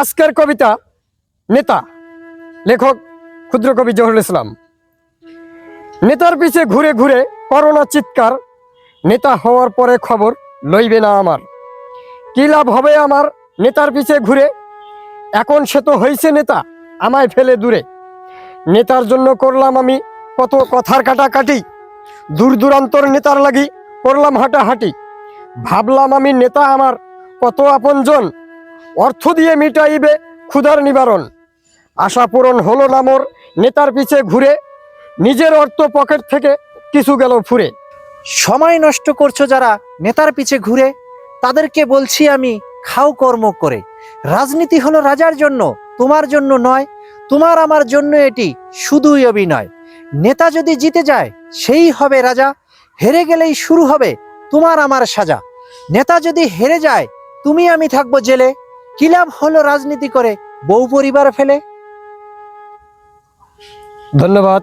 আজকের কবিতা নেতা, লেখক ক্ষুদ্র কবি জহুরুল ইসলাম। নেতার পিছে ঘুরে ঘুরে করোনা চিৎকার, নেতা হওয়ার পরে খবর লইবে না আমার। কি লাভ হবে আমার নেতার পিছে ঘুরে? এখন সে তো হয়েছে নেতা, আমায় ফেলে দূরে। নেতার জন্য করলাম আমি কত কথার কাটাকাটি, দূর দূরান্তর নেতার লাগি করলাম হাঁটাহাঁটি। ভাবলাম আমি নেতা আমার কত আপনজন অর্থ দিয়ে মিটাইবে ক্ষুধার নিবারণ। আশা পূরণ হলো না মোর নেতার পিছে ঘুরে, নিজের অর্থ পকেট থেকে কিছু গেল ফুরে। সময় নষ্ট করছ যারা নেতার পিছে ঘুরে, তাদেরকে বলছি আমি খাও কর্ম করে। রাজনীতি হলো রাজার জন্য, তোমার জন্য নয়, তোমার আমার জন্য এটি শুধুই অভিনয়। নেতা যদি জিতে যায়, সেই হবে রাজা, হেরে গেলেই শুরু হবে তোমার আমার সাজা। নেতা যদি হেরে যায়, তুমি আমি থাকব জেলে কি লাভ হলো রাজনীতি করে? বউ পরিবার ফেলে? ধন্যবাদ।